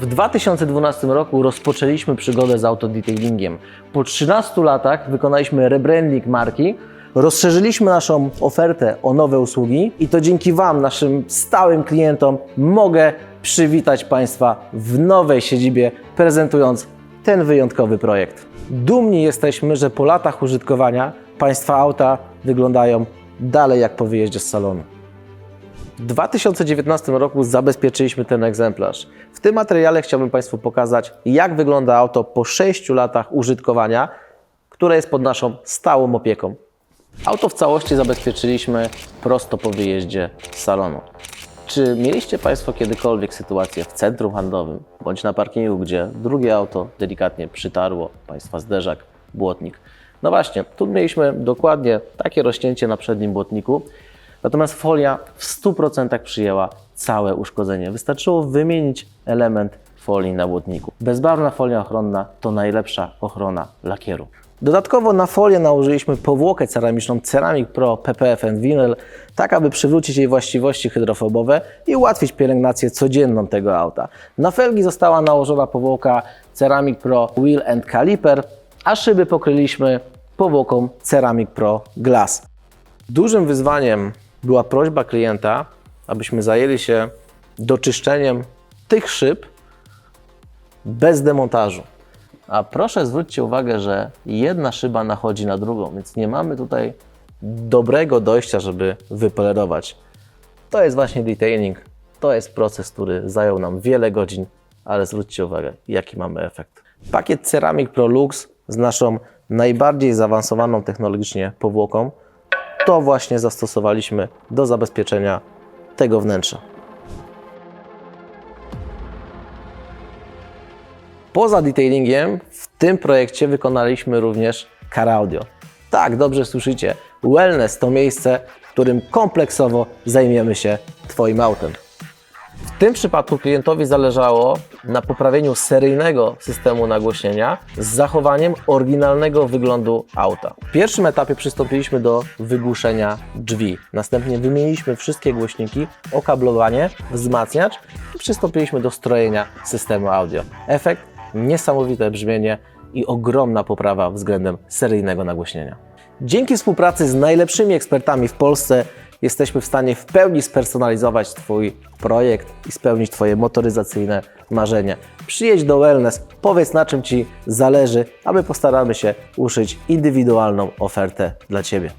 W 2012 roku rozpoczęliśmy przygodę z autodetailingiem. Po 13 latach wykonaliśmy rebranding marki, rozszerzyliśmy naszą ofertę o nowe usługi i to dzięki Wam, naszym stałym klientom, mogę przywitać Państwa w nowej siedzibie, prezentując ten wyjątkowy projekt. Dumni jesteśmy, że po latach użytkowania Państwa auta wyglądają dalej jak po wyjeździe z salonu. W 2019 roku zabezpieczyliśmy ten egzemplarz. W tym materiale chciałbym Państwu pokazać, jak wygląda auto po 6 latach użytkowania, które jest pod naszą stałą opieką. Auto w całości zabezpieczyliśmy prosto po wyjeździe z salonu. Czy mieliście Państwo kiedykolwiek sytuację w centrum handlowym bądź na parkingu, gdzie drugie auto delikatnie przytarło Państwa zderzak, błotnik? No właśnie, tu mieliśmy dokładnie takie rozcięcie na przednim błotniku, natomiast folia w 100% przyjęła całe uszkodzenie. Wystarczyło wymienić element folii na błotniku. Bezbarwna folia ochronna to najlepsza ochrona lakieru. Dodatkowo na folię nałożyliśmy powłokę ceramiczną Ceramic Pro PPFN Vinyl, tak aby przywrócić jej właściwości hydrofobowe i ułatwić pielęgnację codzienną tego auta. Na felgi została nałożona powłoka Ceramic Pro Wheel and Caliper, a szyby pokryliśmy powłoką Ceramic Pro Glass. Dużym wyzwaniem była prośba klienta, abyśmy zajęli się doczyszczeniem tych szyb bez demontażu. A proszę zwróćcie uwagę, że jedna szyba nachodzi na drugą, więc nie mamy tutaj dobrego dojścia, żeby wypolerować. To jest właśnie detailing. To jest proces, który zajął nam wiele godzin, ale zwróćcie uwagę, jaki mamy efekt. Pakiet Ceramic Pro Lux z naszą najbardziej zaawansowaną technologicznie powłoką to właśnie zastosowaliśmy do zabezpieczenia tego wnętrza. Poza detailingiem w tym projekcie wykonaliśmy również car audio. Tak, dobrze słyszycie. Wellness to miejsce, w którym kompleksowo zajmiemy się Twoim autem. W tym przypadku klientowi zależało na poprawieniu seryjnego systemu nagłośnienia z zachowaniem oryginalnego wyglądu auta. W pierwszym etapie przystąpiliśmy do wygłuszenia drzwi. Następnie wymieniliśmy wszystkie głośniki, okablowanie, wzmacniacz i przystąpiliśmy do strojenia systemu audio. Efekt niesamowite brzmienie i ogromna poprawa względem seryjnego nagłośnienia. Dzięki współpracy z najlepszymi ekspertami w Polsce jesteśmy w stanie w pełni spersonalizować Twój projekt i spełnić Twoje motoryzacyjne marzenia. Przyjedź do Wellness, powiedz na czym Ci zależy, a my postaramy się uszyć indywidualną ofertę dla Ciebie.